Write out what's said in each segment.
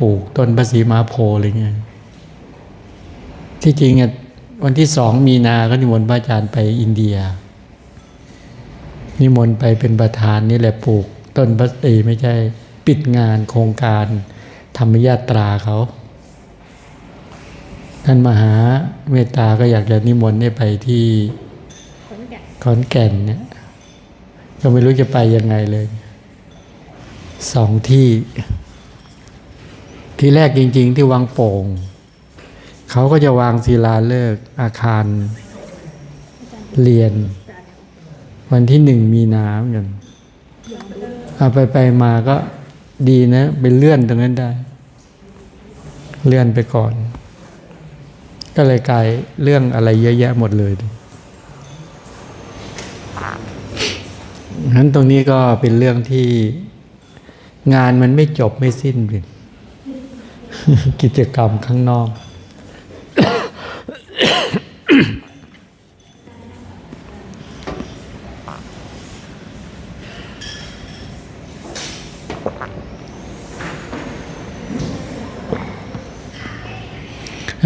ปลูกต้นพระศรีมาโพอะไรเงี้ยที่จริงอะวันที่สองมีนาก็นิมนต์พระอาจารย์ไปอินเดีย นิมนต์ไปเป็นประธานนี่แหละปลูก ต้นพระศรีไม่ใช่ปิดงานโครงการธรรมยาตราเขา ท่านมหาเมตตาก็อยากจะนิมนต์ให้ไปที่ขอนแกนขอนแก่นเนี่ยก็ไม่รู้จะไปยังไงเลย สองที่ ที่แรกจริง ๆ ที่วังโป่ง เขาก็จะวางศิลาฤกษ์อาคารเรียน วันที่หนึ่งมีนาเหมือนกันเอาไปไปมาก็ดีนะ ไปเลื่อนตรงนั้นได้ เลื่อนไปก่อน ก็เลยกลายเรื่องอะไรเยอะแยะหมดเลยดินั้นตรงนี้ก็เป็นเรื่องที่งานมันไม่จบไม่สิ้นเลย กิจกรรมข้างนอก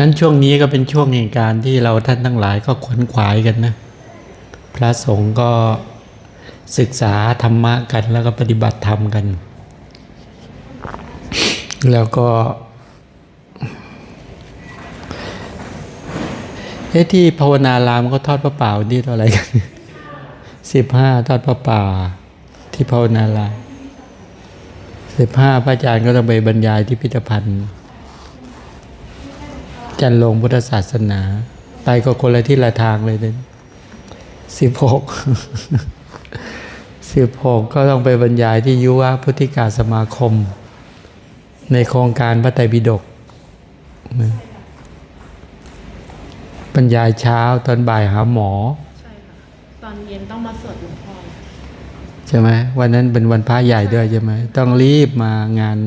นั้นช่วงนี้ก็เป็นช่วงแห่งการที่เราท่านทั้งหลายก็ขวนขวายกันนะ พระสงฆ์ก็ศึกษาธรรมะกันแล้วก็ปฏิบัติธรรมกัน แล้วก็ เอ๊ะที่ภาวนารามก็ทอดพระป่าวันนี่เท่าไหร่กันสิบห้าทอดพระป่า ที่ภาวนารามสิบห้าพระอาจารย์ก็ต้องไปบรรยายที่พิพิธภัณฑ์ จันลงพุทธศาสนา ไปก็คนละที่ละทางเลยเนี่ยสิบหกสิบหกก็ต้องไปบรรยายที่ยุวพุทธิกาสมาคม ในโครงการพระไตรปิฎกนะ รรยายเช้าตอนบ่ายหาหมอ ใช่ค่ะ ตอนเย็นต้องมาสวดหลวงพ่อใช่ไหมวันนั้นเป็นวันพระใหญ่ด้วยใช่ไหมต้องรีบมางาน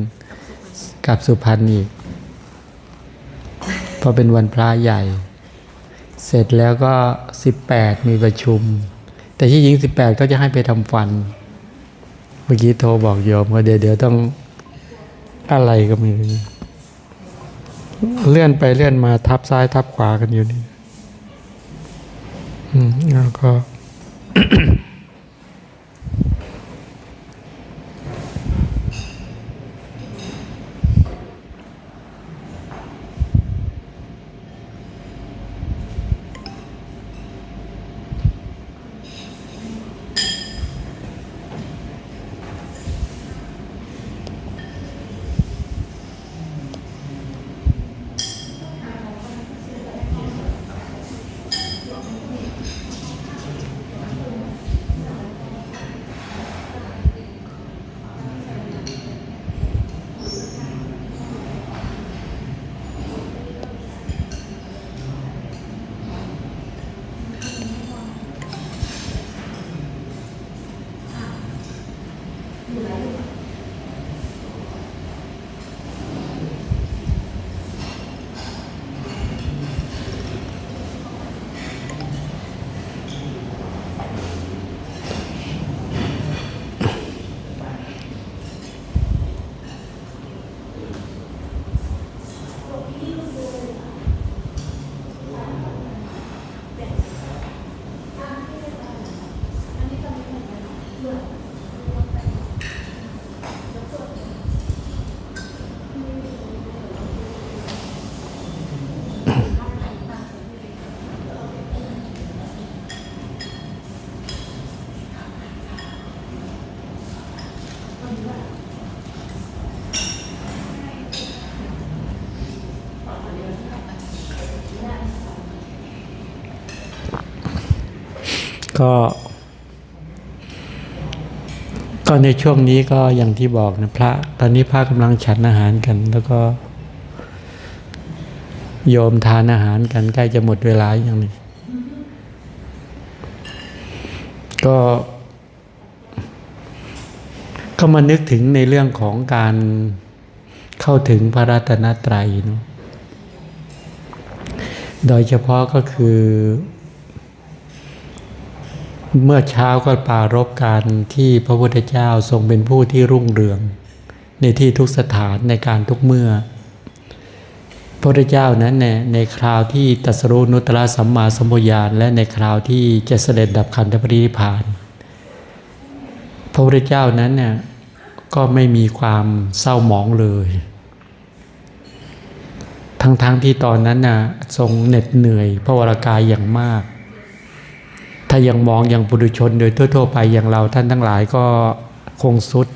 กับสุพรรณอีกพราะเป็นวันพระใหญ่ เสร็จแล้วก็สิบแปดมีประชุม แต่ที่ยิงสิบแปดก็จะให้ไปทำฟัน เมื่อกี้โทรบอกโยมว่าเดี๋ยวเดี๋ยวต้องอะไรก็ไม่รู้เลื่อนไปเลื่อนมาทับซ้ายทับขวากันอยู่นี่ อืมแก็ก็ในช่วงนี้ก็อย่างที่บอกนะพระ ตอนนี้พระกำลังฉันอาหารกัน แล้วก็ โยมทานอาหารกันใกล้จะหมดเวลาอย่างนี้ก็ ก็มานึกถึงในเรื่องของการเข้าถึงพระรัตนตรัยเนาะโดยเฉพาะก็คือ เมื่อเช้าก็ปรารบการที่พระพุทธเจ้าทรงเป็นผู้ที่รุ่งเรือง ในที่ทุกสถานในการทุกเมื่อ พระพุทธเจ้านั้นเนี่ยในคราวที่ตัสรูนุตตรสัมมาสัมโพธิญาณและในคราวที่จะเสด็จดับขันธปรินิพพานพระพุทธเจ้านั้นเนี่ยก็ไม่มีความเศร้าหมองเลย ทั้งๆทที่ตอนนั้นน่ะทรงเหน็ดเหนื่อยพระวรากายอย่างมาก ถ้ายังมองอย่างปุถุชนโดยทั่วๆไปอย่างเราท่านทั้งหลายก็คงสุด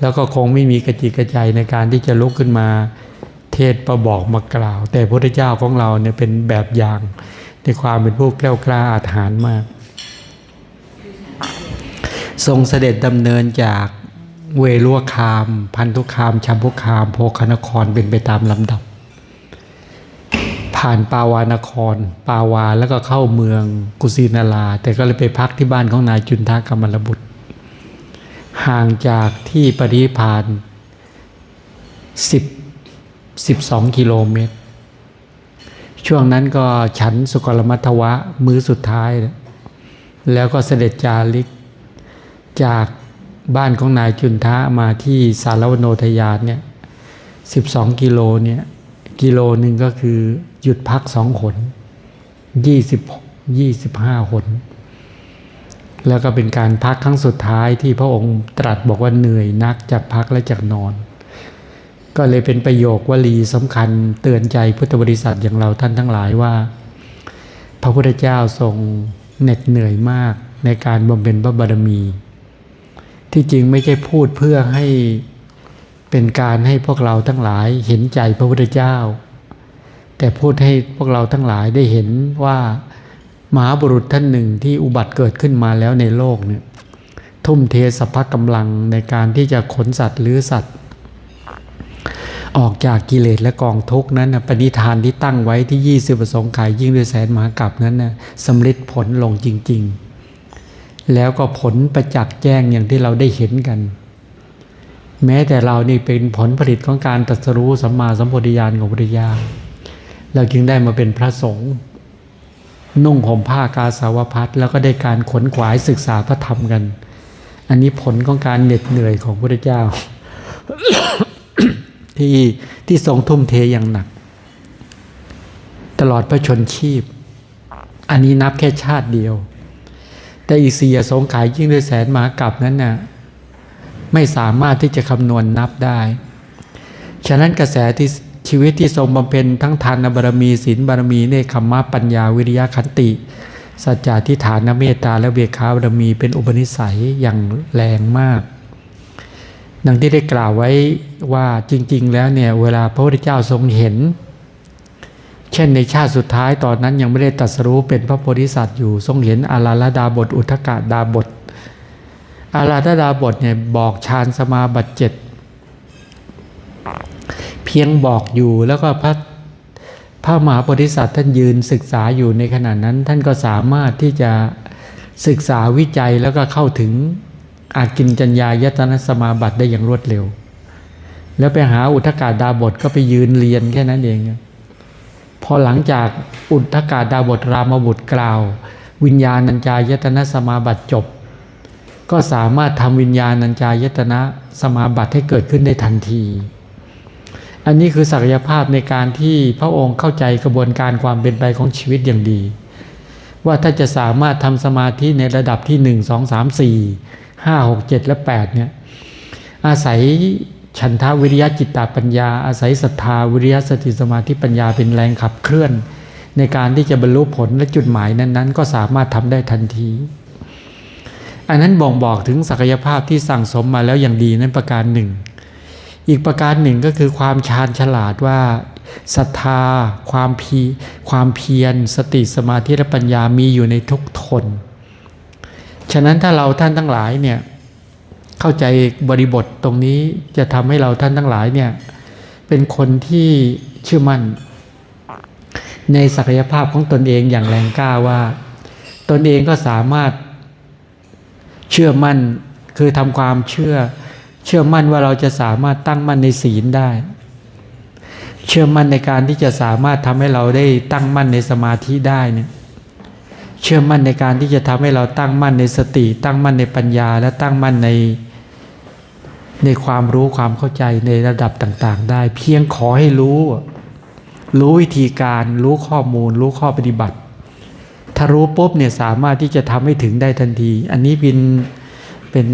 แล้วก็คงไม่มีกระจิกกระใจในการที่จะลุกขึ้นมา เทศประบอกมากล่าว แต่พระพุทธเจ้าของเราเนี่ยเป็นแบบอย่างในความเป็นผู้แกล้วกล้าอาถรรพ์มาก ทรงเสด็จดำเนินจากเวลุวคาม พันธุคามชัมพุคาม โพคนครเป็นไปตามลำดับ ผ่านปาวานคร ปาวาแล้วก็เข้าเมืองกุสินารา แต่ก็เลยไปพักที่บ้านของนายจุนทากรรมลบุตร ห่างจากที่ปริพานสิบสิบสองกิโลเมตร ช่วงนั้นก็ฉันสุกรมัทวะมื้อสุดท้าย แล้วก็เสด็จจาริกจากบ้านของนายจุนทะมาที่สารวโนทยานเนี่ยสิบสองกิโลเนี่ยกิโลหนึ่งก็คือ หยุดพักสองหนยี่สิบยี่สิบห้าหนแล้วก็เป็นการพักครั้งสุดท้ายที่พระองค์ตรัสบอกว่าเหนื่อยนักจากพักและจากนอน ก็เลยเป็นประโยควลีสำคัญเตือนใจพุทธบริษัทอย่างเราท่านทั้งหลายว่า พระพุทธเจ้าทรงเหน็ดเหนื่อยมากในการบำเพ็ญพระบารมี ที่จริงไม่ใช่พูดเพื่อให้เป็นการให้พวกเราทั้งหลายเห็นใจพระพุทธเจ้า แต่พูดให้พวกเราทั้งหลายได้เห็นว่ามหาบุรุษท่านหนึ่งที่อุบัติเกิดขึ้นมาแล้วในโลกเนี่ยทุ่มเทสรรพกำลังในการที่จะขนสัตว์หรือสัตว์ ออกจากกิเลสและกองทุกนั้นนะปณิธานที่ตั้งไว้ที่ยี่สิบประสงค์ขายยิ่งด้วยแสนมหากรัปนั้นนะสำเร็จผลลงจริง ๆ แล้วก็ผลประจักษ์แจ้งอย่างที่เราได้เห็นกัน แม้แต่เรานี่เป็นผลผลิตของการตรัสรู้สัมมาสัมโพธิญาณของพุทธญาณ เราจึงได้มาเป็นพระสงฆ์นุ่งห่มผ้ากาสาวพัดแล้วก็ได้การขนขวายศึกษาพระธรรมกัน อันนี้ผลของการเหน็ดเหนื่อยของพระเจ้า ที่ที่ทรงทุ่มเทอย่างหนัก ตลอดพระชนชีพ อันนี้นับแค่ชาติเดียว แต่อีกสี่อสงไขยยิ่งด้วยแสนหมากลับนั้นน่ะไม่สามารถที่จะคำนวณนนับได้ ฉะนั้นกระแสที่ ชีวิตที่ทรงบำเพ็ญทั้งทานบารมีศีลบารมีเนคขมะปัญญาวิริยะขันติ สัจจะทิฏฐานเมตตาและเบียขาบารมีเป็นอุปนิสัยอย่างแรงมาก ดังที่ได้กล่าวไว้ว่าจริง ๆ แล้วเนี่ยเวลาพระพุทธเจ้าทรงเห็น เช่นในชาติสุดท้ายตอนนั้นยังไม่ได้ตรัสรู้เป็นพระโพธิสัตว์อยู่ทรงเห็นอาราลดาบท อุทกาดาบทอาราลดาบทเนี่ยบอกฌานสมาบัติเจ็ด พียงบอกอยู่แล้วก็พระพระมหาโพธิสัตว์ท่านยืนศึกษาอยู่ในขณะนั้น ท่านก็สามารถที่จะศึกษาวิจัยแล้วก็เข้าถึงอากินจัญญายตนะสมาบัติได้อย่างรวดเร็ว แล้วไปหาอุทกาดาบทก็ไปยืนเรียนแค่นั้นเอง พอหลังจากอุทกาดาบทรามบุตรกล่าว วิญญาณัญจายตนะสมาบัติจบ ก็สามารถทำวิญญาณัญจายตนะสมาบัติให้เกิดขึ้นได้ทันที อันนี้คือศักยภาพในการที่พระองค์เข้าใจกระบวนการความเป็นไปของชีวิตอย่างดี ว่าถ้าจะสามารถทำสมาธิในระดับที่หนึ่งสองสามสี่ห้าหกเจ็ดและแปดเนี่ย อาศัยฉันทาวิริยะจิตตปัญญา อาศัยศรัทธาวิริยะสติสมาธิปัญญาเป็นแรงขับเคลื่อน ในการที่จะบรรลุผลและจุดหมายนั้นๆ ก็สามารถทำได้ทันที อันนั้นบ่งบอกถึงศักยภาพที่สั่งสมมาแล้วอย่างดีนั้นประการหนึ่ง อีกประการหนึ่งก็คือความชาญฉลาดว่าศรัทธา ความพีความเพียร สติสมาธิและปัญญามีอยู่ในทุกทน ฉะนั้นถ้าเราท่านทั้งหลายเนี่ยเข้าใจบริบทตรงนี้จะทำให้เราท่านทั้งหลายเนี่ยเป็นคนที่เชื่อมั่น ในศักยภาพของตนเองอย่างแรงกล้าว่า ตนเองก็สามารถเชื่อมั่นคือทำความเชื่อ เชื่อมั่นว่าเราจะสามารถตั้งมั่นในศีลได้ เชื่อมั่นในการที่จะสามารถทำให้เราได้ตั้งมั่นในสมาธิได้เนี่ยเชื่อมั่นในการที่จะทำให้เราตั้งมั่นในสติ ตั้งมั่นในปัญญา และตั้งมั่นในในความรู้ความเข้าใจในระดับต่าง ๆ ได้ เพียงขอให้รู้ รู้วิธีการรู้ข้อมูล รู้ข้อปฏิบัติ ถ้ารู้ปุ๊บเนี่ยสามารถที่จะทำให้ถึงได้ทันที อันนี้เป็นเป็น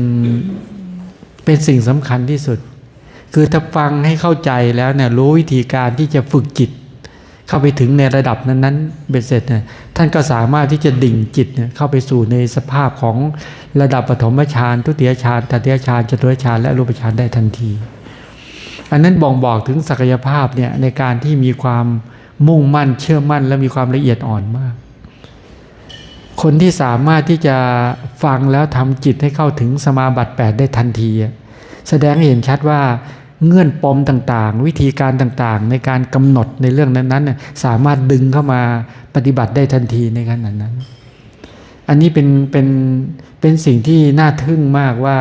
เป็นสิ่งสำคัญที่สุด คือถ้าฟังให้เข้าใจแล้วเนี่ยรู้วิธีการที่จะฝึกจิต เข้าไปถึงในระดับนั้นๆเบ็ดเสร็จเนี่ยท่านก็สามารถที่จะดิ่งจิตเนี่ยเข้าไปสู่ในสภาพของระดับปฐมฌานทุติยฌานตติยฌานจตุตฌานและรูปฌานได้ทันที อันนั้นบ่งบอกถึงศักยภาพเนี่ยในการที่มีความมุ่งมั่นเชื่อมั่นและมีความละเอียดอ่อนมาก คนที่สามารถที่จะฟังแล้วทำจิตให้เข้าถึงสมาบัติ 8 ได้ทันที แสดงให้เห็นชัดว่าเงื่อนปมต่างๆ วิธีการต่างๆ ในการกำหนดในเรื่องนั้นๆ สามารถดึงเข้ามาปฏิบัติได้ทันทีในขณะนั้น อันนี้เป็นเป็นเป็นสิ่งที่น่าทึ่งมากว่า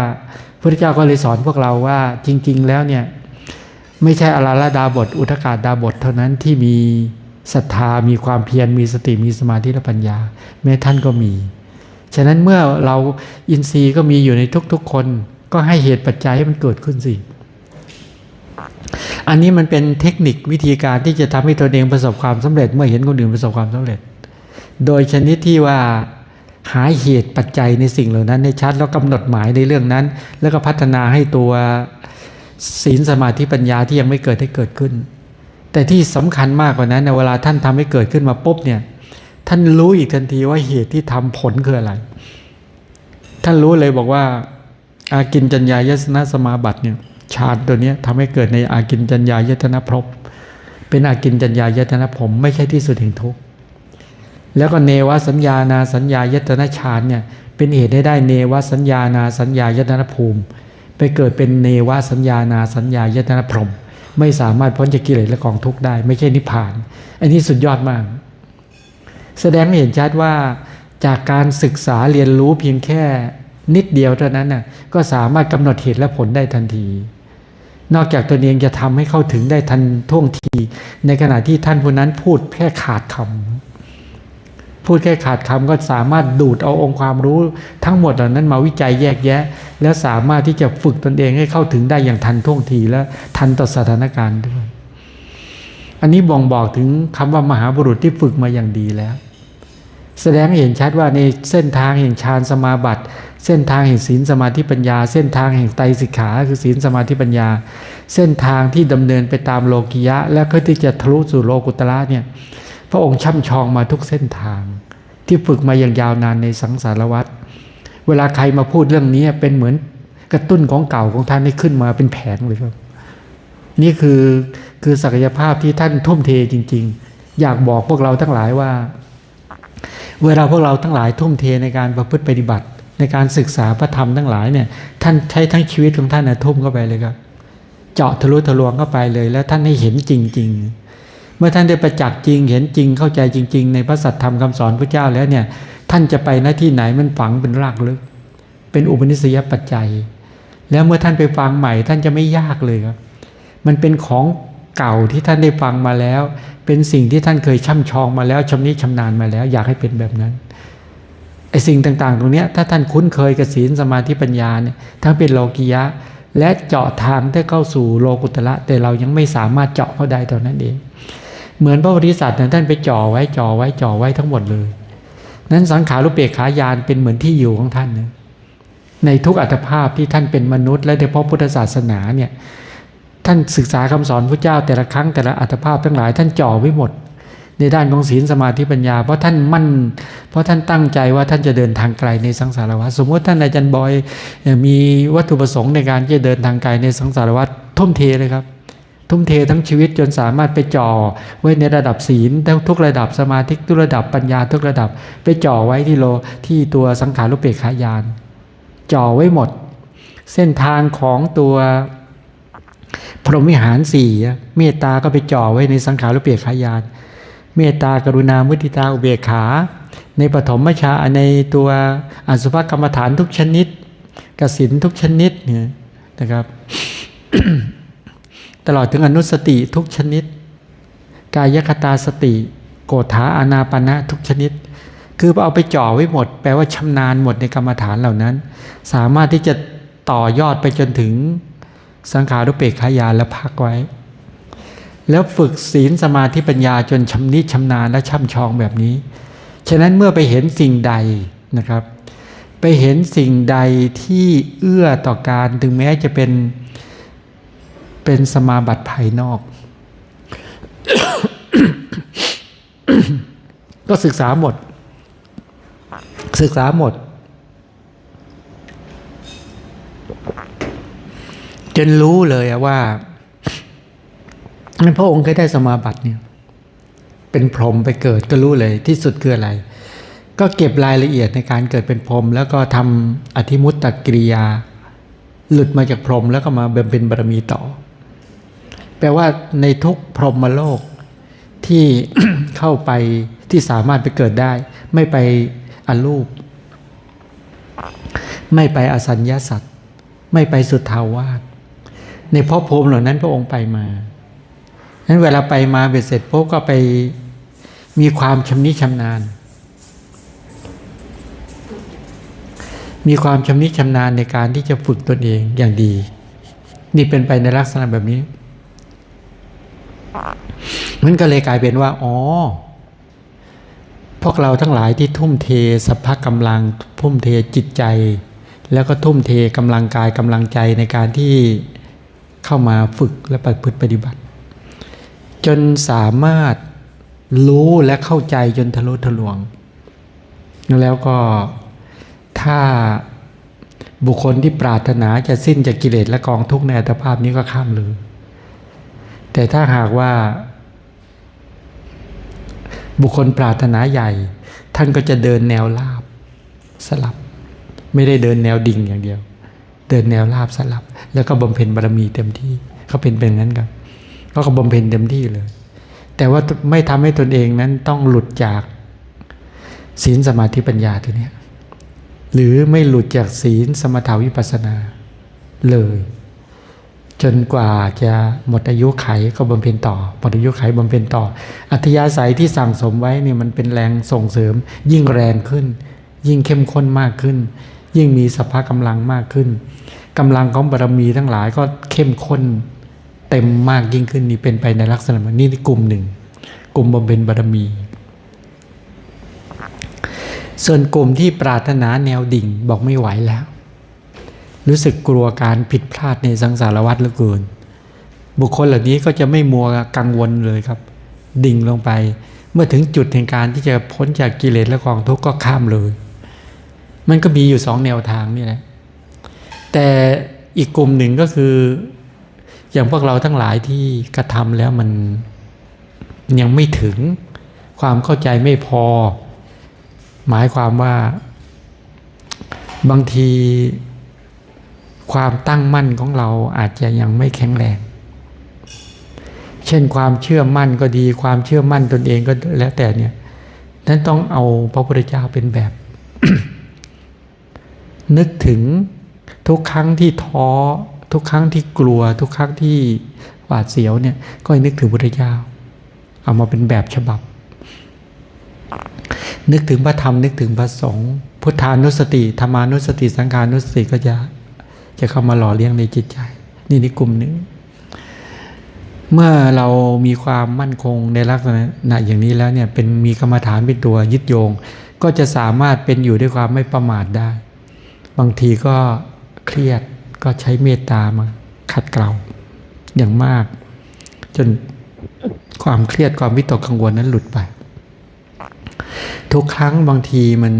พระเจ้าก็เลยสอนพวกเราว่าจริง ๆ แล้วเนี่ยไม่ใช่อาราลดาบท อุทกาดาบทเท่านั้นที่มี ศรัทธามีความเพียรมีสติมีสมาธิและปัญญา แม้ท่านก็มี ฉะนั้นเมื่อเราอินทรีย์ก็มีอยู่ในทุกๆคน ก็ให้เหตุปัจจัยให้มันเกิดขึ้นสิ อันนี้มันเป็นเทคนิควิธีการที่จะทำให้ตัวเองประสบความสำเร็จ เมื่อเห็นคนอื่นประสบความสำเร็จ โดยชนิดที่ว่าหาเหตุปัจจัยในสิ่งเหล่านั้นในชัดแล้วกำหนดหมายในเรื่องนั้น แล้วก็พัฒนาให้ตัวศีลสมาธิปัญญาที่ยังไม่เกิดให้เกิดขึ้น แต่ที่สำคัญมากกว่านั้นในเวลาท่านทำให้เกิดขึ้นมาปุ๊บเนี่ยท่านรู้อีกทันทีว่าเหตุที่ทำผลคืออะไร ท่านรู้เลยบอกว่า อากินจัญญายสนะสมาบัติเนี่ยฌานตัวนี้ยทำให้เกิดในอากินจัญญายตนะภพเป็นอากินจัญญายตนะผมไม่ใช่ที่สุดแห่งทุกข์แล้วก็เนวสัญญานาสัญญายตนะฌานเนี่ยเป็นเหตุให้ได้เนวสัญญานาสัญญายตนะภูมิ ไปเกิดเป็นเนวสัญญานาสัญญายตนะพรหม ไม่สามารถพ้นจากกิเลสและกองทุกข์ได้ ไม่ใช่นิพพาน อันนี้สุดยอดมาก แสดงให้เห็นชัดว่าจากการศึกษาเรียนรู้เพียงแค่นิดเดียวเท่านั้นน่ะก็สามารถกำหนดเหตุและผลได้ทันที นอกจากตัวเองจะทำให้เข้าถึงได้ทันท่วงที ในขณะที่ท่านผู้นั้นพูดแค่ขาดคำพูดแค่ขาดคำก็สามารถดูดเอาองค์ความรู้ทั้งหมดเหล่านั้นมาวิจัยแยกแยะ แล้วสามารถที่จะฝึกตนเองให้เข้าถึงได้อย่างทันท่วงทีและทันต่อสถานการณ์ด้วย อันนี้บ่งบอกถึงคำว่ามหาบุรุษที่ฝึกมาอย่างดีแล้ว แสดงเห็นชัดว่าในเส้นทางแห่งฌานสมาบัติ เส้นทางแห่งศีลสมาธิปัญญา เส้นทางแห่งไตรสิกขา คือศีลสมาธิปัญญา เส้นทางที่ดำเนินไปตามโลกิยะ และเพื่อที่จะทะลุสู่โลกุตระเนี่ยพระองค์ช่ำชองมาทุกเส้นทาง ที่ฝึกมาอย่างยาวนานในสังสารวัฏ เวลาใครมาพูดเรื่องนี้เป็นเหมือนกระตุ้นของเก่าของท่านให้ขึ้นมาเป็นแผงเลยครับ นี่คือคือศักยภาพที่ท่านทุ่มเทจริง ๆ อยากบอกพวกเราทั้งหลายว่า เวลาพวกเราทั้งหลายทุ่มเทในการประพฤติปฏิบัติ ในการศึกษาพระธรรมทั้งหลายเนี่ยท่านใช้ทั้งชีวิตของท่านนะทุ่มเข้าไปเลยครับ เจาะทะลุทะลวงเข้าไปเลย แล้วท่านให้เห็นจริง ๆ เมื่อท่านได้ประจักษ์จริง เห็นจริงเข้าใจจริง ๆ ในพระสัทธรรมคำสอนพระเจ้าแล้วเนี่ย ท่านจะไปหน้าที่ไหนมันฝังเป็นรากลึก เป็นอุปนิสัยปัจจัย แล้วเมื่อท่านไปฟังใหม่ ท่านจะไม่ยากเลยครับ มันเป็นของเก่าที่ท่านได้ฟังมาแล้ว เป็นสิ่งที่ท่านเคยช่ำชองมาแล้วชำนิชำนาญมาแล้ว อยากให้เป็นแบบนั้นไอ้สิ่งต่างๆ ตรงนี้ถ้าท่านคุ้นเคยกับศีลสมาธิปัญญาเนี่ยทั้งเป็นโลกิยะ และเจาะทางที่เข้าสู่โลกุตระแต่เรายังไม่สามารถเจาะเข้าได้ตอนนั้นเอง เหมือนพระบริษัทนั้นท่านไปจ่อไว้จ่อไว้จ่อไว้ทั้งหมดเลย นั้นสังขารุปเปกขายานเป็นเหมือนที่อยู่ของท่านนะในทุกอัตภาพที่ท่านเป็นมนุษย์ และในพระพุทธศาสนาเนี่ยท่านศึกษาคำสอนพระเจ้าแต่ละครั้งแต่ละอัตภาพทั้งหลาย ท่านจ่อไว้หมด ในด้านของศีลสมาธิปัญญา เพราะท่านมั่น เพราะท่านตั้งใจว่าท่านจะเดินทางไกลในสังสารวัฏสมมติท่านอาจารย์บอยมีวัตถุประสงค์ในการจะเดินทางไกลในสังสารวัฏทุ่มเทเลยครับ ทุ่มเททั้งชีวิตจนสามารถไปจ่อไว้ในระดับศีลทุกระดับสมาธิทุกระดับปัญญาทุกระดับ ไปจ่อไว้ที่โลที่ตัวสังขารุปเปกขายาน จ่อไว้หมด เส้นทางของตัวพรหมวิหารสี่เมตตาก็ไปจ่อไว้ในสังขารุปเปกขายาน เมตตากรุณามุทิตาอุเบกขา ในปฐมฌาในตัวอสุภกรรมฐานทุกชนิดกสินทุกชนิดเนี่ยนะครับ ตลอดถึงอนุสติทุกชนิด กายคตาสติ โกฏาอานาปณะทุกชนิด คือเอาไปจ่อไว้หมด แปลว่าชำนาญหมดในกรรมฐานเหล่านั้น สามารถที่จะต่อยอดไปจนถึงสังขารุเปกขายานแล้วพักไว้ แล้วฝึกศีลสมาธิปัญญาจนชำนิชำนาญและช่ำชองแบบนี้ ฉะนั้นเมื่อไปเห็นสิ่งใดนะครับ ไปเห็นสิ่งใดที่เอื้อต่อการถึงแม้จะเป็น เป็นสมาบัติภายนอก ก็ศึกษาหมด ศึกษาหมด จนรู้เลยว่าพระองค์เคยได้สมาบัติเนี่ย เป็นพรหมไปเกิดก็รู้เลยที่สุดคืออะไร ก็เก็บรายละเอียดในการเกิดเป็นพรหมแล้วก็ทำอธิมุตตกิริยา หลุดมาจากพรหมแล้วก็มาบำเพ็ญบารมีต่อ แปลว่าในทุกพรหมโลกที่เข้าไปที่สามารถไปเกิดได้ ไม่ไปอรูป ไม่ไปอสัญญาสัตว์ ไม่ไปสุทธาวาสในภพภูมิเหล่านั้นพระองค์ไปมานั้นเวลาไปมาเบ็ดเสร็จปุ๊บก็ไปมีความชำนิชำนาญ มีความชำนิชำนาญในการที่จะฝึกตนเองอย่างดี นี่เป็นไปในลักษณะแบบนี้ มันก็เลยกลายเป็นว่า อ๋อ พวกเราทั้งหลายที่ทุ่มเทสัพพะกำลัง ทุ่มเทจิตใจ แล้วก็ทุ่มเทกำลังกายกำลังใจในการที่เข้ามาฝึกและปฏิพฤติปฏิบัติ จนสามารถรู้และเข้าใจจนทะลุทะลวง แล้วก็ถ้าบุคคลที่ปรารถนาจะสิ้นจากกิเลสและกองทุกข์ในอัตภาพนี้ก็ข้ามเลย แต่ถ้าหากว่า บุคคลปรารถนาใหญ่ ท่านก็จะเดินแนวราบสลับ ไม่ได้เดินแนวดิ่งอย่างเดียว เดินแนวราบสลับ แล้วก็บำเพ็ญบารมีเต็มที่เขาเป็นเป็นงั้นกันก็ก็บำเพ็ญเต็มที่เลย แต่ว่าไม่ทำให้ตนเองนั้นต้องหลุดจากศีลสมาธิปัญญาตัวนี้หรือไม่หลุดจากศีลสมถาวิปัสสนาเลย จนกว่าจะหมดอายุไขก็บำเพ็ญต่อหมดอายุไขบำเพ็ญต่อ อัธยาศัยที่สั่งสมไว้เนี่ยมันเป็นแรงส่งเสริม ยิ่งแรงขึ้น ยิ่งเข้มข้นมากขึ้น ยิ่งมีสภาพกำลังมากขึ้นกำลังของบารมีทั้งหลายก็เข้มข้นเต็มมากยิ่งขึ้นนี่เป็นไปในลักษณะนี้นี่กลุ่มหนึ่ง กลุ่มบำเพ็ญบารมี ส่วนกลุ่มที่ปรารถนาแนวดิ่งบอกไม่ไหวแล้ว รู้สึกกลัวการผิดพลาดในสังสารวัฏเหลือเกิน บุคคลเหล่านี้ก็จะไม่มัวกังวลเลยครับ ดิ่งลงไป เมื่อถึงจุดแห่งการที่จะพ้นจากกิเลสและกองทุกข์ก็ข้ามเลย มันก็มีอยู่สองแนวทางนี่แหละแต่อีกกลุ่มหนึ่งก็คือ อย่างพวกเราทั้งหลายที่กระทำแล้วมันยังไม่ถึงความเข้าใจไม่พอ หมายความว่าบางที ความตั้งมั่นของเราอาจจะยังไม่แข็งแรง เช่นความเชื่อมั่นก็ดี ความเชื่อมั่นตนเองก็แล้วแต่เนี่ยนั้นต้องเอาพระพุทธเจ้าเป็นแบบ นึกถึงทุกครั้งที่ท้อ ทุกครั้งที่กลัว ทุกครั้งที่หวาดเสียวเนี่ย ก็นึกถึงพระพุทธเจ้า เอามาเป็นแบบฉบับ นึกถึงพระธรรมนึกถึงพระสงฆ์พุทธานุสติธรรมานุสติ สังขานุสติก็จะ จะเข้ามาหล่อเลี้ยงในจิตใจ นี่ในกลุ่มหนึ่ง เมื่อเรามีความมั่นคงในลักษณะอย่างนี้แล้วเนี่ยเป็นมีกรรมฐานเป็นตัวยึดโยง ก็จะสามารถเป็นอยู่ด้วยความไม่ประมาทได้ บางทีก็เครียดก็ใช้เมตตามาขัดเกลาอย่างมาก จนความเครียดความวิตกกังวลนั้นหลุดไป ทุกครั้งบางทีมัน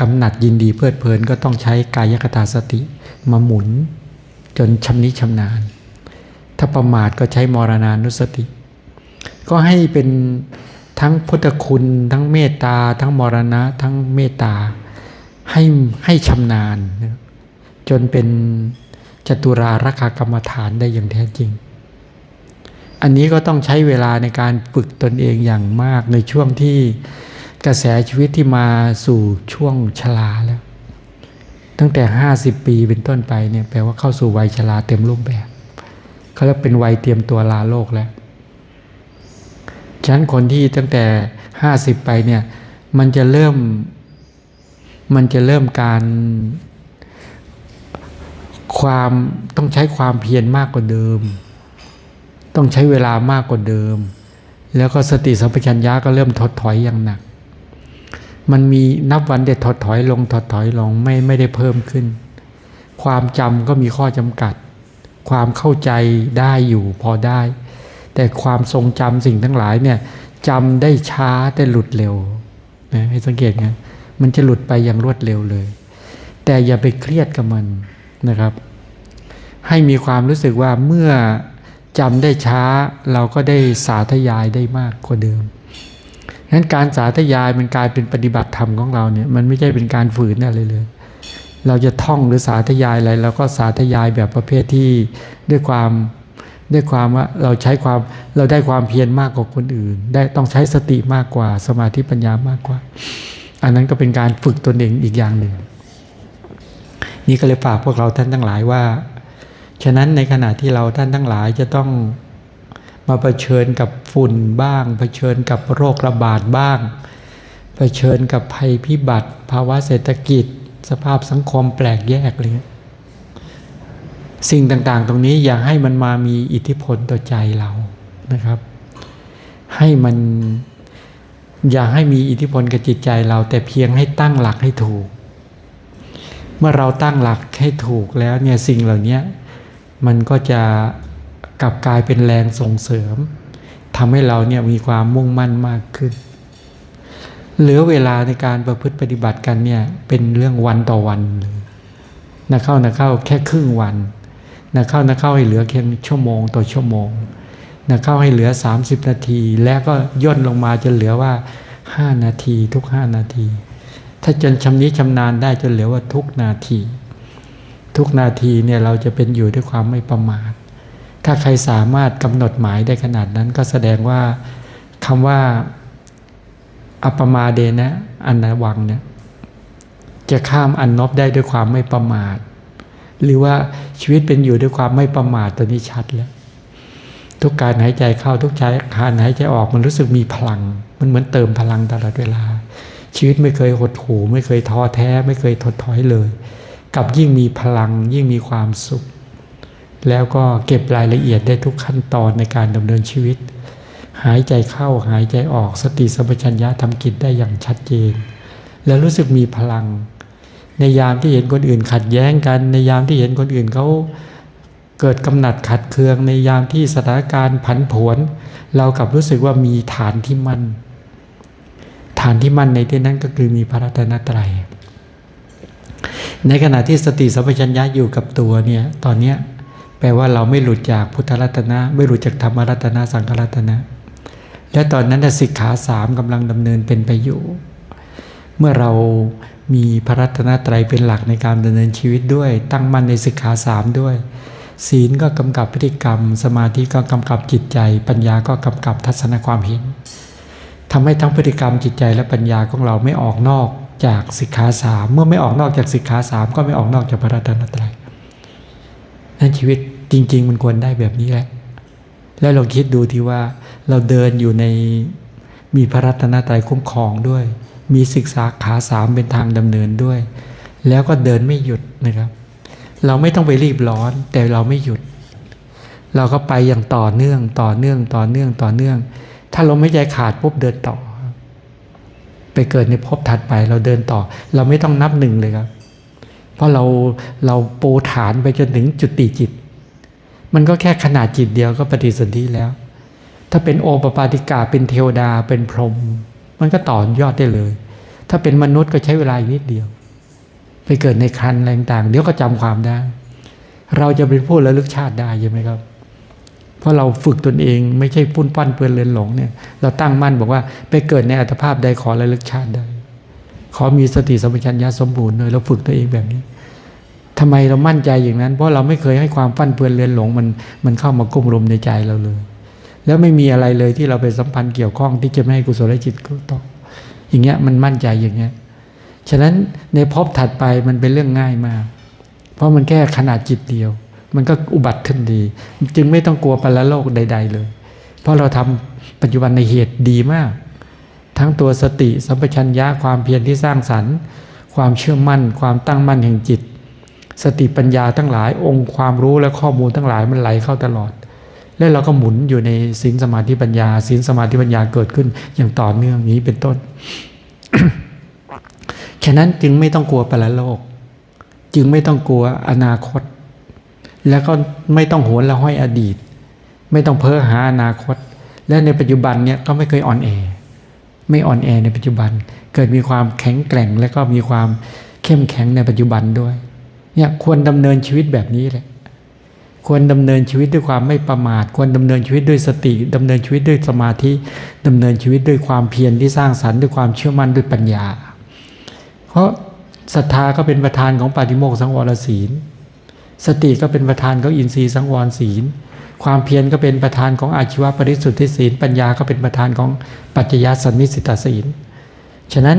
กำหนัดยินดีเพลิดเพลินก็ต้องใช้กายคตาสติ มาหมุน จนชำนิชำนาญ ถ้าประมาทก็ใช้มรณานุสติ ก็ให้เป็นทั้งพุทธคุณ ทั้งเมตตา ทั้งมรณะ ทั้งเมตตา ให้ให้ชำนาญ จนเป็นจตุรารักากรรมฐานได้อย่างแท้จริง อันนี้ก็ต้องใช้เวลาในการฝึกตนเองอย่างมากในช่วงที่กระแสชีวิตที่มาสู่ช่วงชราแล้ว ตั้งแต่ห้าสิบปีเป็นต้นไปเนี่ยแปลว่าเข้าสู่วัยชราเต็มรูปแบบเขาเรียกเป็นวัยเตรียมตัวลาโลกแล้วฉะนั้นคนที่ตั้งแต่ห้าสิบไปเนี่ยมันจะเริ่มมันจะเริ่มการความต้องใช้ความเพียรมากกว่าเดิม ต้องใช้เวลามากกว่าเดิม แล้วก็สติสัมปชัญญะก็เริ่มถดถอยอย่างหนัก มันมีนับวันเด็ดถดถอยลงถดถอยลงไม่ไม่ได้เพิ่มขึ้น ความจำก็มีข้อจำกัด ความเข้าใจได้อยู่พอได้ แต่ความทรงจำสิ่งทั้งหลายเนี่ยจำได้ช้าแต่หลุดเร็วนะให้สังเกตนะมันจะหลุดไปอย่างรวดเร็วเลย แต่อย่าไปเครียดกับมันนะครับ ให้มีความรู้สึกว่าเมื่อจำได้ช้าเราก็ได้สาธยายได้มากกว่าเดิม งั้นการสาธยายมันกลายเป็นปฏิบัติธรรมของเราเนี่ยมันไม่ใช่เป็นการฝืนอะไรเลย เราจะท่องหรือสาธยายอะไรเราก็สาธยายแบบประเภทที่ด้วยความด้วยความว่าเราใช้ความเราได้ความเพียรมากกว่าคนอื่น ได้ต้องใช้สติมากกว่าสมาธิปัญญามากกว่า อันนั้นก็เป็นการฝึกตนเองอีกอย่างหนึ่ง นี่ก็เลยฝากพวกเราท่านทั้งหลายว่า ฉะนั้นในขณะที่เราท่านทั้งหลายจะต้อง มาเผชิญกับฝุ่นบ้างเผชิญกับโรคระบาดบ้างเผชิญกับภัยพิบัติ ภาวะเศรษฐกิจ สภาพสังคมแปลกแยกอะไรเงี้ยสิ่งต่างๆ ตรงนี้อย่าให้มันมามีอิทธิพลต่อใจเรานะครับ ให้มันอย่าให้มีอิทธิพลกับจิตใจเรา แต่เพียงให้ตั้งหลักให้ถูก เมื่อเราตั้งหลักให้ถูกแล้วเนี่ยสิ่งเหล่านี้มันก็จะ กลับกลายเป็นแรงส่งเสริมทำให้เราเนี่ยมีความมุ่งมั่นมากขึ้น เหลือเวลาในการประพฤติปฏิบัติกันเนี่ยเป็นเรื่องวันต่อวันเลยนะเข้านะเข้าแค่ครึ่งวันนะเข้านะเข้าให้เหลือแค่ชั่วโมงต่อชั่วโมงนะเข้าให้เหลือ 30 นาที แล้วก็ย่นลงมาจนเหลือว่า 5 นาทีทุก 5 นาที ถ้าจนชำนิชำนาญได้จนเหลือว่าทุกนาที ทุกนาทีเนี่ยเราจะเป็นอยู่ด้วยความไม่ประมาท ถ้าใครสามารถกำหนดหมายได้ขนาดนั้นก็แสดงว่าคำว่าอัปมาเดนะอันนวังเนี่ยจะข้ามอันนบได้ด้วยความไม่ประมาท หรือว่าชีวิตเป็นอยู่ด้วยความไม่ประมาทตัวนี้ชัดแล้ว ทุกการหายใจเข้าทุกใช้การหายใจออกมันรู้สึกมีพลัง มันเหมือนเติมพลังตลอดเวลา ชีวิตไม่เคยหดหู่ไม่เคยท้อแท้ ไม่เคยถดถอยเลย กับยิ่งมีพลังยิ่งมีความสุข แล้วก็เก็บรายละเอียดได้ทุกขั้นตอนในการดำเนินชีวิต หายใจเข้าหายใจออกสติสัมปชัญญะทำกิจได้อย่างชัดเจน แล้วรู้สึกมีพลัง ในยามที่เห็นคนอื่นขัดแย้งกัน ในยามที่เห็นคนอื่นเขาเกิดกำหนัดขัดเคือง ในยามที่สถานการณ์ผันผวน เรากลับรู้สึกว่ามีฐานที่มั่นฐานที่มั่นในที่นั้นก็คือมีพระรัตนตรัยในขณะที่สติสัมปชัญญะอยู่กับตัวเนี่ยตอนเนี้ย แปลว่าเราไม่หลุดจากพุทธรัตนะ ไม่หลุดจากธรรมรัตนะสังฆรัตนะ และตอนนั้นสิกขาสามกำลังดำเนินเป็นไปอยู่ เมื่อเรามีพระรัตนตรัยเป็นหลักในการดำเนินชีวิตด้วย ตั้งมั่นในสิกขาสามด้วย ศีลก็กำกับพฤติกรรม สมาธิก็กำกับจิตใจ ปัญญาก็กำกับทัศนความเห็นทำให้ทั้งพฤติกรรมจิตใจและปัญญาของเราไม่ออกนอกจากสิกขาสามเมื่อไม่ออกนอกจากสิกขาสามก็ไม่ออกนอกจากพระรัตนตรัยนั่นชีวิต จริง ๆ มันควรได้แบบนี้แหละ แล้วเราคิดดูที่ว่าเราเดินอยู่ในมีพระรัตนตรัยคุ้มครองด้วย มีศึกษาขาสามเป็นทางดำเนินด้วย แล้วก็เดินไม่หยุดนะครับ เราไม่ต้องไปรีบร้อน แต่เราไม่หยุด เราก็ไปอย่างต่อเนื่อง ต่อเนื่อง ต่อเนื่อง ต่อเนื่อง ถ้าลมไม่ใจขาดปุ๊บเดินต่อ ไปเกิดในภพถัดไปเราเดินต่อ เราไม่ต้องนับหนึ่งเลยครับ เพราะเราเราปูฐานไปจนถึงจุติจิต มันก็แค่ขนาดจิตเดียวก็ปฏิสนธิแล้ว ถ้าเป็นโอปปาติกาเป็นเทวดาเป็นพรหมมันก็ต่อยอดได้เลย ถ้าเป็นมนุษย์ก็ใช้เวลาอีกนิดเดียว ไปเกิดในครันอะไรต่างเดี๋ยวก็จำความได้ เราจะเป็นผู้ระลึกชาติได้ใช่ไหมครับ เพราะเราฝึกตนเองไม่ใช่ปุ้นปั้นเปื้อนเลือนหลงเนี่ย เราตั้งมั่นบอกว่า ไปเกิดในอัตภาพใดขอระลึกชาติได้ ขอมีสติสัมปชัญญะสมบูรณ์เลยเราฝึกตัวเองแบบนี้ ทำไมเรามั่นใจอย่างนั้น เพราะเราไม่เคยให้ความปั้นเปื้อนเลือนหลงมันมันเข้ามากุ้มรุมในใจเราเลย แล้วไม่มีอะไรเลยที่เราไปสัมพันธ์เกี่ยวข้องที่จะไม่ให้กุศลจิตเกิดต่ออย่างเงี้ยมันมั่นใจอย่างเงี้ยฉะนั้นในภพถัดไปมันเป็นเรื่องง่ายมาก เพราะมันแค่ขนาดจิตเดียว มันก็อุบัติขึ้นดี จึงไม่ต้องกลัวปรโลกใด ๆ เลย เพราะเราทำปัจจุบันในเหตุดีมาก ทั้งตัวสติสัมปชัญญะความเพียรที่สร้างสรรค์ ความเชื่อมั่น ความตั้งมั่นแห่งจิต สติปัญญาทั้งหลายองค์ความรู้และข้อมูลทั้งหลายมันไหลเข้าตลอด แล้วเราก็หมุนอยู่ในศีลสมาธิปัญญาศีลสมาธิปัญญาเกิดขึ้นอย่างต่อเนื่องอย่างนี้เป็นต้น ฉะนั้นจึงไม่ต้องกลัวปรโลก จึงไม่ต้องกลัวอนาคต แล้วก็ไม่ต้องโหวนละห้อยอดีต ไม่ต้องเพ้อหาอนาคต และในปัจจุบันเนี่ยก็ไม่เคยอ่อนแอไม่อ่อนแอในปัจจุบัน เกิดมีความแข็งแกร่งและก็มีความเข้มแข็งในปัจจุบันด้วย เนี่ยควรดำเนินชีวิตแบบนี้แหละควรดำเนินชีวิตด้วยความไม่ประมาท ควรดำเนินชีวิตด้วยสติดำเนินชีวิตด้วยสมาธิดำเนินชีวิตด้วยความเพียรที่สร้างสรรค์ด้วยความเชื่อมั่นด้วยปัญญา เพราะศรัทธาก็เป็นประธานของปาฏิโมกสังวรศีล สติก็เป็นประธานของอินทรีย์สังวรศีล ความเพียรก็เป็นประธานของอาชีวปริสุทธิศีล ปัญญาก็เป็นประธานของปัจจยสันนิสิตาศีล ฉะนั้น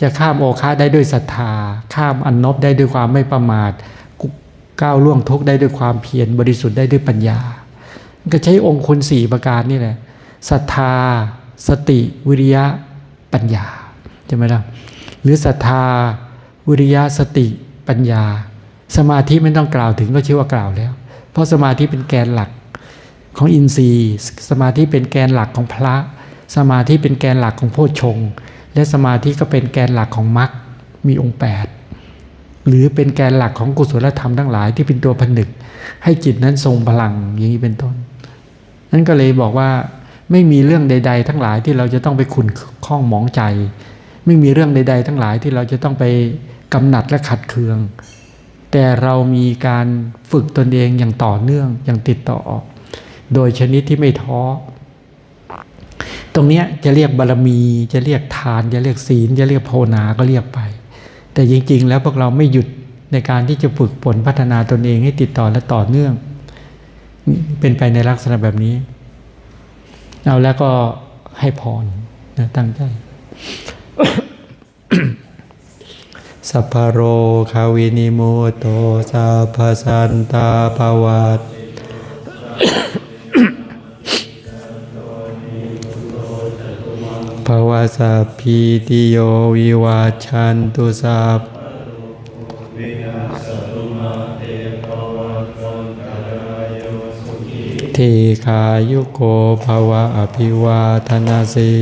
จะข้ามโอคาได้ด้วยศรัทธา ข้ามอันนบได้ด้วยความไม่ประมาทก้าวล่วงทุกได้ด้วยความเพียรบริสุทธิ์ได้ด้วยปัญญา ก็ใช้องค์คุณสี่ประการนี่แหละศรัทธา สติวิริยะปัญญาใช่ไหมล่ะหรือศรัทธา วิริยะสติปัญญา สมาธิไม่ต้องกล่าวถึงก็ชื่อว่ากล่าวแล้ว เพราะสมาธิเป็นแกนหลักของอินทรีย์ สมาธิเป็นแกนหลักของพระ สมาธิเป็นแกนหลักของโพชฌงค์ และสมาธิก็เป็นแกนหลักของมรรคมีองค์แปดหรือเป็นแกนหลักของกุศลธรรมทั้งหลายที่เป็นตัวผนึก ให้จิตนั้นทรงพลังอย่างนี้เป็นต้น นั้นก็เลยบอกว่าไม่มีเรื่องใด ๆ ทั้งหลายที่เราจะต้องไปขุนข้องหมองใจ ไม่มีเรื่องใด ๆ ทั้งหลายที่เราจะต้องไปกำหนัดและขัดเคือง แต่เรามีการฝึกตนเองอย่างต่อเนื่องอย่างติดต่อ โดยชนิดที่ไม่ท้อ ตรงนี้จะเรียกบารมี จะเรียกทาน จะเรียกศีล จะเรียกภาวนาก็เรียกไป แต่จริง ๆ แล้วพวกเราไม่หยุดในการที่จะฝึกฝนพัฒนาตนเองให้ติดต่อและต่อเนื่อง เป็นไปในลักษณะแบบนี้ เอาแล้วก็ให้พรนะตั้งใจสัพพโรคาวินิโมโตสัพพสันตาภวัต สัพพีติโยวิวาชันตุสัพเทคายุโกภวะอภิวาทนาสี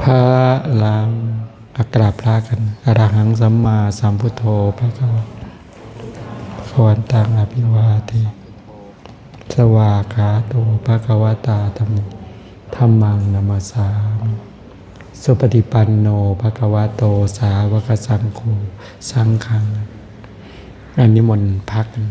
พระลังอกราบพระกัน อรหังสัมมาสัมพุทโธพระกวาขวันตังอภิวาทิสวาขาโตพระกวตาธรรมธรรมังนามาสามสุปฏิปันโนภะคะวะโตสาวกสังโฆสังฆังอันนี้มนพักกัน